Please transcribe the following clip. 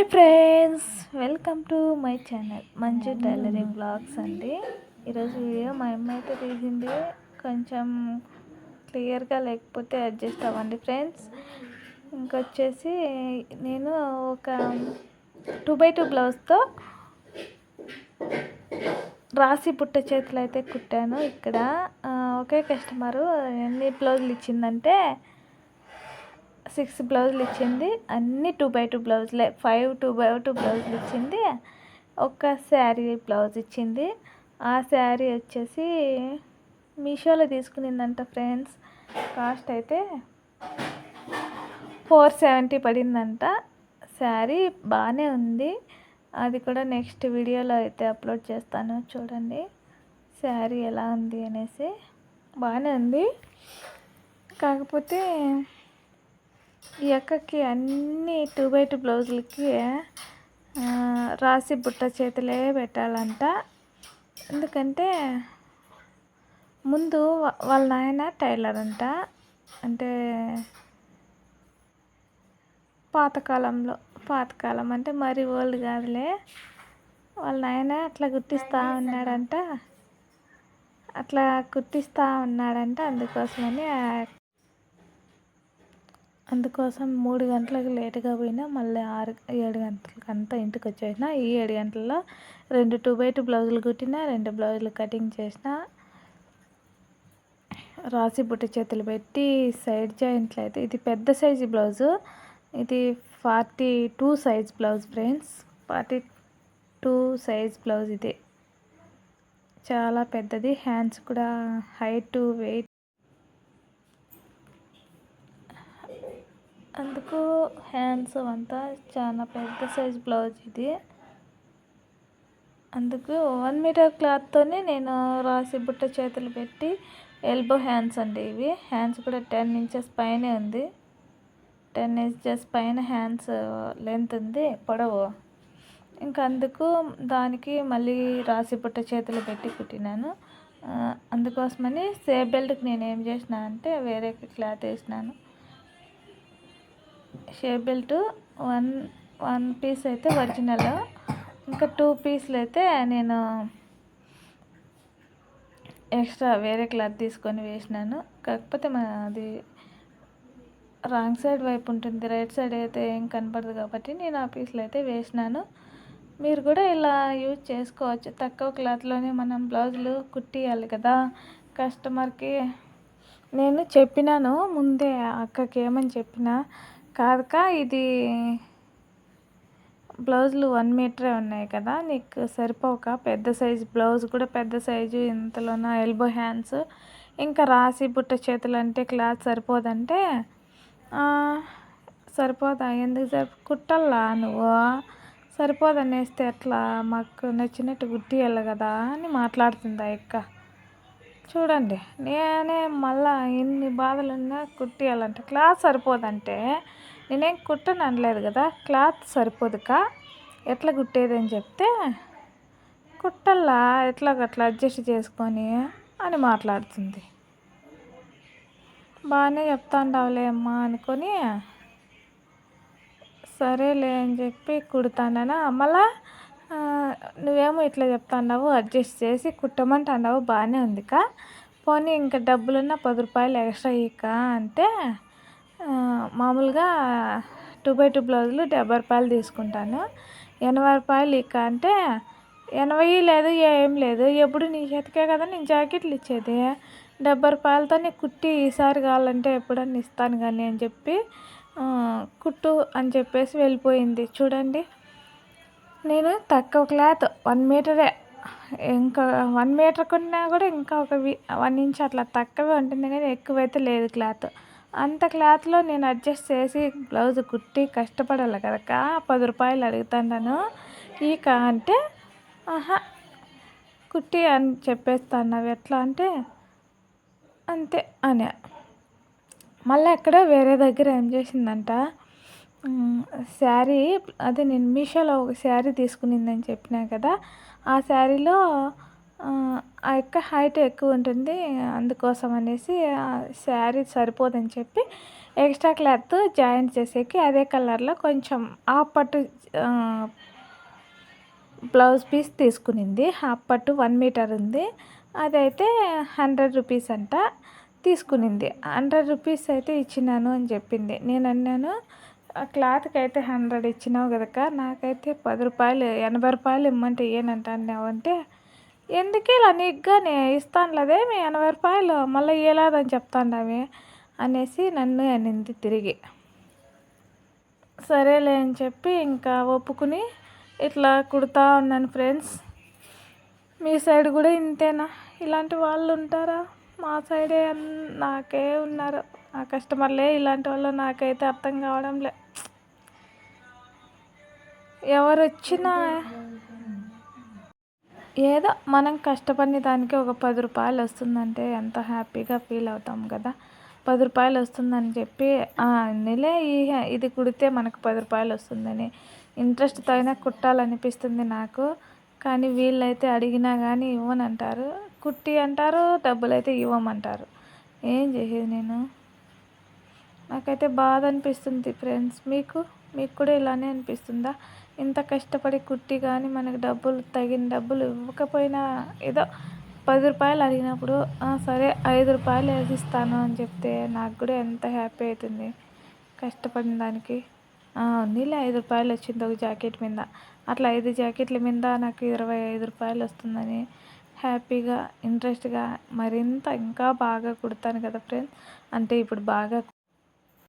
Hi friends welcome to my channel మంచి tailoring blogs అండి. ఈరోజు వీడియో మా అమ్మ అయితే తీసింది. కొంచెం క్లియర్గా లేకపోతే అడ్జస్ట్ అవ్వండి ఫ్రెండ్స్. ఇంకొచ్చేసి నేను ఒక టూ బై టూ బ్లౌజ్తో రాసి పుట్ట చేతులు అయితే కుట్టాను ఇక్కడ. ఒకే కస్టమరు ఎన్ని బ్లౌజులు ఇచ్చిందంటే సిక్స్ బ్లౌజులు ఇచ్చింది అన్ని టూ బై టూ బ్లౌజులే ఫైవ్ టూ బై టూ బ్లౌజులు ఇచ్చింది ఒక శారీ బ్లౌజ్ ఇచ్చింది. ఆ శారీ వచ్చేసి మీషోలో తీసుకునిందంట ఫ్రెండ్స్. కాస్ట్ అయితే ఫోర్ సెవెంటీ పడిందంట. శారీ బాగానే ఉంది. అది కూడా నెక్స్ట్ వీడియోలో అయితే అప్లోడ్ చేస్తాను చూడండి. శారీ ఎలా ఉంది అనేసి. బాగానే ఉంది. కాకపోతే ఈ అక్కకి అన్ని టూ బై టూ బ్లౌజులకి రాసి బుట్ట చేతులే పెట్టాలంట. ఎందుకంటే ముందు వాళ్ళ నాయన టైలర్ అంట. అంటే పాతకాలంలో పాతకాలం అంటే మరి ఓల్డ్ కాదులే. వాళ్ళ నాయన అట్లా గుర్తిస్తూ ఉన్నాడంట. అట్లా కుట్టిస్తూ ఉన్నాడంట అందుకోసమని అందుకోసం మూడు గంటలకు లేటుగా పోయినా మళ్ళీ ఆరు ఏడు గంటలకు అంతా ఇంటికి వచ్చేసిన ఈ ఏడు గంటల్లో రెండు టూ బై టూ బ్లౌజులు కుట్టిన రెండు బ్లౌజులు కటింగ్ చేసిన రాసి బుట్ట చేతులు పెట్టి సైడ్ జాయింట్లు అయితే ఇది పెద్ద సైజు బ్లౌజు. ఇది forty two size blouse friends. Forty two size blouse ఇది. చాలా పెద్దది. హ్యాండ్స్ కూడా హైట్ వెయిట్ అందుకు హ్యాండ్స్ అంతా చాలా పెద్ద సైజ్ బ్లౌజ్ ఇది. అందుకు వన్ మీటర్ క్లాత్తోనే నేను రాసి బుట్ట చేతులు పెట్టి ఎల్బో హ్యాండ్స్ అండి ఇవి. హ్యాండ్స్ కూడా టెన్ ఇంచెస్ పైనే ఉంది. టెన్ ఇంచెస్ పైన హ్యాండ్స్ లెంత్ ఉంది పొడవు. ఇంకా అందుకు దానికి మళ్ళీ రాసి బుట్ట చేతులు పెట్టి కుట్టినాను. అందుకోసమని సేఫ్ బెల్ట్కి నేను ఏం చేసిన అంటే వేరే క్లాత్ వేసినాను. Shape belt one one piece అయితే ఒరిజినల్. ఇంకా టూ పీస్లు అయితే నేను ఎక్స్ట్రా వేరే క్లాత్ తీసుకొని వేసినాను. కాకపోతే మా అది రాంగ్ సైడ్ వైపు ఉంటుంది రైట్ సైడ్ అయితే ఏం కనపడదు కాబట్టి నేను ఆ పీస్లు అయితే వేసినాను. మీరు కూడా ఇలా యూజ్ చేసుకోవచ్చు. తక్కువ క్లాత్లోనే మనం బ్లౌజులు కుట్టియాలి కదా. కస్టమర్కి నేను చెప్పినాను ముందే అక్కకి ఏమని చెప్పినా కాదుకా ఇది బ్లౌజులు వన్ మీటరే ఉన్నాయి కదా. నీకు సరిపోక? పెద్ద సైజు బ్లౌజ్ కూడా పెద్ద సైజు ఇంతలోన ఎల్బో హ్యాండ్స్. ఇంకా రాసి బుట్ట చేతులు అంటే క్లాత్ సరిపోదంటే సరిపోదా? ఎందుకు సరి కుట్టల్లా నువ్వు? సరిపోదనేస్తే ఎట్లా మాకు నచ్చినట్టు కుట్టియాలి కదా అని మాట్లాడుతుంది ఆ చూడండి. నేనే మళ్ళా ఎన్ని బాధలున్నా కుట్టియాలంటే. క్లాత్ సరిపోదంటే నేనేం కుట్టను అనలేదు కదా. క్లాత్ సరిపోదుక? ఎట్లా కుట్టేది అని చెప్తే కుట్టల్లా? ఎట్లా అట్లా అడ్జస్ట్ చేసుకొని అని మాట్లాడుతుంది. బాగానే చెప్తాండావులే అమ్మా అనుకొని సరేలే అని చెప్పి కుడతానా మళ్ళా నువ్వేమో ఇట్లా చెప్తాన్నావు అడ్జస్ట్ చేసి కుట్టమంటున్నావు బాగానే ఉందిక. పోనీ ఇంకా డబ్బులున్న పది రూపాయలు ఎక్స్ట్రా ఇక అంటే మామూలుగా టూ బై టూ బ్లౌజులు డెబ్బై రూపాయలు తీసుకుంటాను. ఎనభై రూపాయలు ఇక అంటే ఎనభై లేదు ఏం లేదు. ఎప్పుడు నీ చేతికే కదా నేను జాకెట్లు ఇచ్చేది. డెబ్బై రూపాయలతో నీ కుట్టి ఈసారి కావాలంటే ఎప్పుడన్నా ఇస్తాను కానీ అని చెప్పి కుట్టు అని చెప్పేసి వెళ్ళిపోయింది. చూడండి. నేను తక్కువ క్లాత్ వన్ మీటరే. ఇంకా వన్ మీటర్ కొన్నా కూడా ఇంకా ఒక వి- వన్ ఇంచ్ అట్లా తక్కువే ఉంటుంది కానీ ఎక్కువైతే లేదు క్లాత్. అంత క్లాత్లో నేను అడ్జస్ట్ చేసి బ్లౌజ్ కుట్టి కష్టపడాలి కదక పది రూపాయలు అడుగుతాను ఈక అంటే ఆహా కుట్టి అని చెప్పేస్తాను ఎట్లా అంటే అంతే అని. మళ్ళీ అక్కడ వేరే దగ్గర ఏం చేసిందంట శారీ అదే నేను మీషోలో ఒక శారీ తీసుకునిందని చెప్పినా కదా ఆ శారీలో ఆ యొక్క హైట్ ఎక్కువ ఉంటుంది అందుకోసం అనేసి శారీ సరిపోదని చెప్పి ఎక్స్ట్రా క్లాత్ జాయింట్ చేసేకి అదే కలర్లో కొంచెం హాఫ్ పట్టు బ్లౌజ్ పీస్ తీసుకునింది. హాఫ్ పట్టు వన్ మీటర్ ఉంది. అదైతే హండ్రెడ్ రూపీస్ అంట తీసుకునింది. హండ్రెడ్ రూపీస్ అయితే ఇచ్చినాను అని చెప్పింది. నేను అన్నాను క్లాత్కి అయితే హండ్రెడ్ ఇచ్చినావు కదక్క నాకైతే పది రూపాయలు ఎనభై రూపాయలు ఇమ్మంటే ఏనంటావు అంటే ఎందుకు ఇలా నీట్గా నేను ఇస్తానులేదే మీ ఎనభై రూపాయలు? మళ్ళీ ఇవ్వలేదని చెప్తాండవి అనేసి నన్ను అనింది తిరిగి. సరేలే అని చెప్పి ఇంకా ఒప్పుకుని ఇట్లా కుడతా ఉన్నాను ఫ్రెండ్స్. మీ సైడ్ కూడా ఇంతేనా? ఇలాంటి వాళ్ళు ఉంటారా మా సైడే నాకే ఉన్నారు. ఆ కస్టమర్లే ఇలాంటి వాళ్ళు నాకైతే అర్థం కావడం లే ఎవరు వచ్చినా ఏదో మనం కష్టపడిన దానికి ఒక పది రూపాయలు వస్తుందంటే ఎంత హ్యాపీగా ఫీల్ అవుతాం కదా. పది రూపాయలు వస్తుందని చెప్పి నెలే ఈ ఇది కుడితే మనకు పది రూపాయలు వస్తుందని. ఇంట్రెస్ట్తో అయినా కుట్టాలనిపిస్తుంది నాకు. కానీ వీళ్ళైతే అడిగినా కానీ ఇవ్వనంటారు. కుట్టి అంటారు డబ్బులు అయితే ఇవ్వమంటారు. ఏం చేసేది నేను? నాకైతే బాధ అనిపిస్తుంది ఫ్రెండ్స్. మీకు? మీకు కూడా ఇలానే అనిపిస్తుందా? ఇంత కష్టపడి కుట్టి కానీ మనకు డబ్బులు తగిన డబ్బులు ఇవ్వకపోయినా ఏదో పది రూపాయలు అడిగినప్పుడు సరే ఐదు రూపాయలు వేసిస్తాను అని చెప్తే నాకు కూడా ఎంత హ్యాపీ అవుతుంది. కష్టపడిన దానికి. నీళ్ళే ఐదు రూపాయలు వచ్చింది ఒక జాకెట్ మీద. అట్లా ఐదు జాకెట్ల మీద నాకు ఇరవై ఐదు రూపాయలు వస్తుందని హ్యాపీగా ఇంట్రెస్ట్గా మరింత ఇంకా బాగా కుడతాను కదా ఫ్రెండ్స్? అంటే ఇప్పుడు బాగా